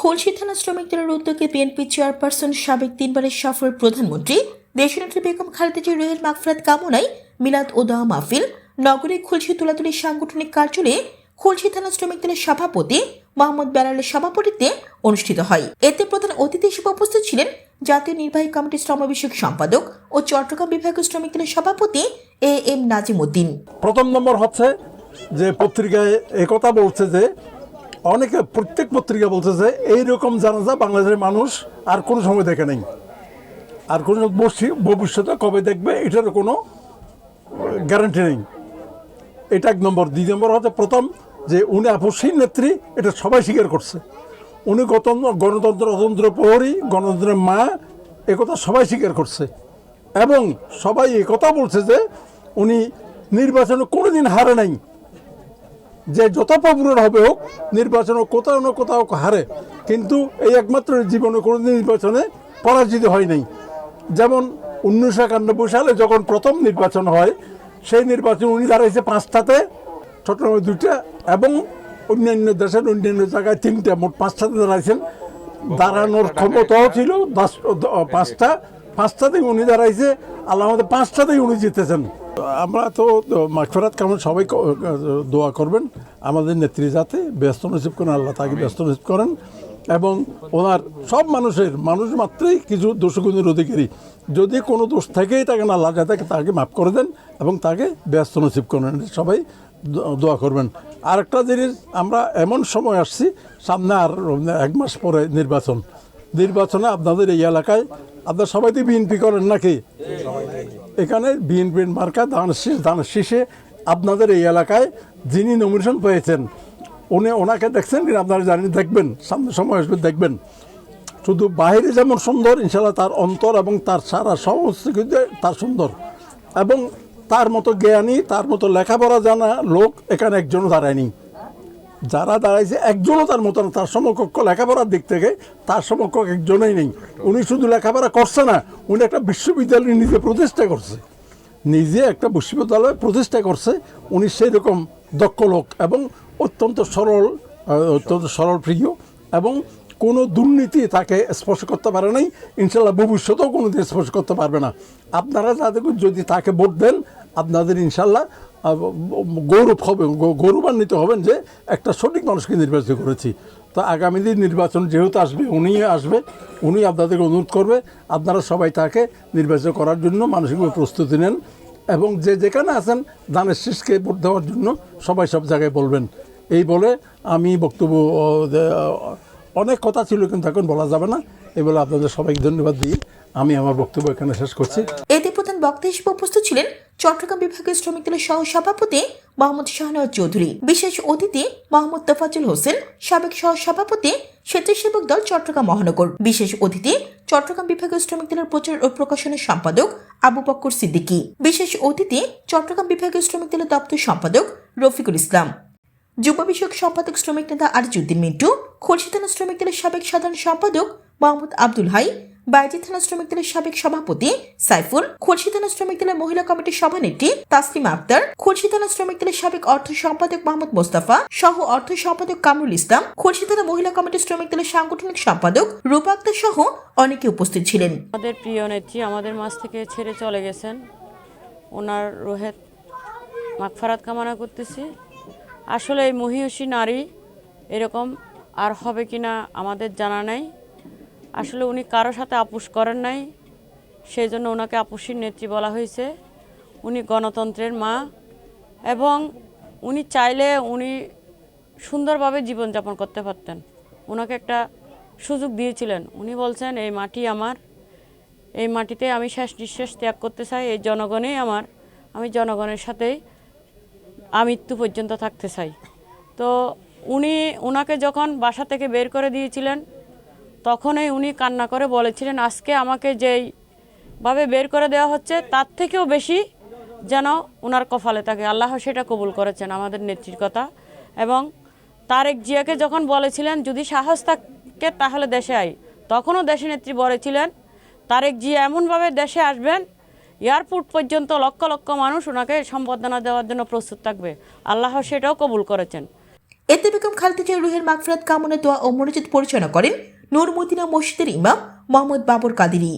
খুলশি থানা শ্রমিকদের উদ্যোগে বিএনপি চেয়ারপারসন সাবেক তিনবারের সফল প্রধানমন্ত্রী, দেশনেত্রী বেগম খালেদা জিয়ার রুহের মাগফিরাত কামনায় মিলাদ ওদা মাহফিল, নগরে খুলশি তুলাতুলি সাংগঠনিক কার্যালয়ে খুলশি থানা শ্রমিক দলের সভাপতি মোহাম্মদ বেলালের সভাপতিত্বে অনুষ্ঠিত হয়। এতে প্রধান অতিথি হিসেবে উপস্থিত ছিলেন জাতীয় নির্বাহী কমিটির শ্রম বিষয়ক সম্পাদক ও চট্টগ্রাম বিভাগীয় শ্রমিক দলের সভাপতি এ এম নাজিম উদ্দিন প্রথম নম্বর হচ্ছে যে পত্রিকায় একথা বলছে যে অনেকে প্রত্যেক পত্রিকা বলছে যে এইরকম জানাজা বাংলাদেশের মানুষ আর কোনো সময় দেখে নেই। আর কোনো ভবিষ্যতে কবে দেখবে এটার কোনো গ্যারান্টি নেই। এটা এক নম্বর। দুই নম্বর হচ্ছে প্রথম যে উনি আপসীর নেত্রী, এটা সবাই স্বীকার করছে। উনি গতন্ত্র গণতন্ত্র অতন্ত্র প্রহরী, গণতন্ত্রের মা একথা সবাই স্বীকার করছে। এবং সবাই একথা বলছে যে উনি নির্বাচনে কোনোদিন হারে নাই। যে যত পপুলার হবে হোক নির্বাচনে কোথাও না কোথাও হারে। কিন্তু এই একমাত্র জীবনে কোনোদিন নির্বাচনে পরাজিত হয় নাই। যেমন উনিশশো একানব্বই সালে যখন প্রথম নির্বাচন হয়, সেই নির্বাচন উনি দাঁড়াইছে পাঁচটাতে চট্টগ্রামে দুইটা, এবং অন্যান্য দেশের অন্যান্য জায়গায় তিনটা, মোট পাঁচটাতে দাঁড়াইছেন। দাঁড়ানোর ক্ষমতাও ছিল পাঁচটা, পাঁচটাতেই উনি দাঁড়াইছে আল্লাহ আমাদের পাঁচটাতেই উনি জিতেছেন। আমরা তো মাঠফেরাত কেমন সবাই ক- দোয়া করবেন। আমাদের নেত্রী যাতে ব্যস্ত নসিব করেন আল্লাহ তাকে ব্যস্ত নসিব করেন এবং ওনার সব মানুষের মানুষ মাত্রই কিছু দোষগুণের অধিকারী। যদি কোনো দোষ থেকেই তাকে না আল্লাহ যাতে তাকে মাফ করে দেন এবং তাকে ব্যস্ত নসিব করেন। সবাই দোয়া করবেন। আরেকটা জিনিস আমরা এমন সময় আসছি সামনে আর এক মাস পরে নির্বাচন। নির্বাচনে আপনাদের এই এলাকায় আপনার সবাই তো বিএনপি করেন নাকি? এখানে বিএনপির মার্কা ধান শীষ ধান শীষে আপনাদের এই এলাকায় যিনি নমিনেশন পেয়েছেন, উনি ওনাকে দেখছেন কিনা আপনারা জানেন, দেখবেন, সামনে সময় আসবে, দেখবেন। শুধু বাইরে যেমন সুন্দর ইনশাল্লাহ তার অন্তর এবং তার সারা সমস্ত কিছু তার সুন্দর। এবং তার মতো জ্ঞানী, তার মতো লেখাপড়া জানা লোক এখানে একজনও দাঁড়ায়নি। যারা দাঁড়াইছে, একজনও তার মতো না তার সমকক্ষ লেখাপড়ার দিক থেকে তার সমকক্ষ একজনই নেই। উনি শুধু লেখাপড়া করছে না, উনি একটা বিশ্ববিদ্যালয় নিজে প্রতিষ্ঠা করছে। নিজে একটা বিশ্ববিদ্যালয় প্রতিষ্ঠা করছে, উনি সেই রকম দক্ষ লোক এবং অত্যন্ত সরল অত্যন্ত সরল প্রিয় এবং কোনো দুর্নীতি তাকে স্পর্শ করতে পারে নাই। ইনশাল্লাহ ভবিষ্যতেও কোনো দিন স্পর্শ করতে পারবে না। আপনারা যাদের যদি তাকে ভোট দেন আপনাদের ইনশাল্লাহ গৌরব হবে গৌরবান্বিত হবেন যে একটা সঠিক মানুষকে নির্বাচিত করেছি। তো আগামী দিন নির্বাচন যেহেতু আসবে, উনি আসবে, উনি আপনাদেরকে অনুরোধ করবে, আপনারা সবাই তাকে নির্বাচিত করার জন্য মানসিকভাবে প্রস্তুতি নেন এবং যে যেখানে আছেন দানের শীষকে ভোট দেওয়ার জন্য সবাই সব জায়গায় বলবেন। এই বলে আমি বক্তব্য অনেক কথা ছিল কিন্তু এখন বলা যাবে না। এই বলে আপনাদের সবাইকে ধন্যবাদ দিয়ে আমি আমার বক্তব্য এখানে শেষ করছি। এতে প্রধান বক্তা হিসেবে উপস্থিত ছিলেন চট্টগ্রাম বিভাগীয় শ্রমিক দলের সহ সভাপতি মোহাম্মদ শাহনওয়াজ চৌধুরী। বিশেষ অতিথি মোহাম্মদ তোফাজুল হোসেন, সাবেক সহ সভাপতি স্বেচ্ছাসেবক দল চট্টগ্রাম মহানগর। বিশেষ অতিথি চট্টগ্রাম বিভাগীয় শ্রমিক দলের প্রচার ও প্রকাশনের সম্পাদক আবু বক্কর সিদ্দিকী। বিশেষ অতিথি চট্টগ্রাম বিভাগীয় শ্রমিক দলের দপ্তর সম্পাদক রফিকুল ইসলাম। যুব বিষয়ক সম্পাদক শ্রমিক নেতা আরজুদ্দিন মিন্টু খুলশি শ্রমিক দলের সাবেক সাধারণ সম্পাদক মোহাম্মদ আব্দুল হাই বাইজি থানা শ্রমিক দলের সাবেক সভাপতি সাইফুল খুলশি থানা শ্রমিক দলের মহিলা কমিটির সভানেত্রী তাসলিমা আক্তার খুলশি থানা শ্রমিক দলের সাবেক অর্থ সম্পাদক মোহাম্মদ মোস্তাফা, সহ অর্থ সম্পাদক কামরুল ইসলাম খুলশি থানা মহিলা কমিটির শ্রমিক দলের সাংগঠনিক সম্পাদক রূপা আক্তার সহ অনেকে উপস্থিত ছিলেন। আমাদের প্রিয় নেত্রী আমাদের মাছ থেকে ছেড়ে চলে গেছেন। ওনার রোহেত মাগফারাত কামনা করতেছি। আসলে এই মহিষী নারী এরকম আর হবে কিনা আমাদের জানা নাই। আসলে উনি কারোর সাথে আপোষ করেন নাই। সেই জন্য ওনাকে আপুসীর নেত্রী বলা হয়েছে। উনি গণতন্ত্রের মা এবং উনি চাইলে উনি সুন্দরভাবে জীবনযাপন করতে পারতেন। ওনাকে একটা সুযোগ দিয়েছিলেন। উনি বলছেন, এই মাটি আমার। এই মাটিতে আমি শেষ নিঃশ্বাস ত্যাগ করতে চাই। এই জনগণেই আমার। আমি জনগণের সাথেই আমৃত্যু পর্যন্ত থাকতে চাই। তো উনি ওনাকে যখন বাসা থেকে বের করে দিয়েছিলেন তখনই উনি কান্না করে বলেছিলেন, আজকে আমাকে যেই ভাবে বের করে দেওয়া হচ্ছে, তার থেকেও বেশি যেন ওনার কপালে থাকে। আল্লাহ সেটা কবুল করেছেন আমাদের নেত্রীর কথা। এবং তারেক জিয়াকে যখন বলেছিলেন, যদি সাহস থাকে তাহলে দেশে আই তখনও দেশে নেত্রী বলেছিলেন, তারেক জিয়া এমনভাবে দেশে আসবেন, এয়ারপোর্ট পর্যন্ত লক্ষ লক্ষ মানুষ ওনাকে সম্বর্ধনা দেওয়ার জন্য প্রস্তুত থাকবে। আল্লাহ সেটাও কবুল করেছেন। এতে বেগম খালেদা জিয়া রুহের মাগফিরাত কামনা দোয়া ও মনোজিত পরিচালনা করেন নূর মসজিদের ইমাম মোহাম্মদ বাবর কাদিরি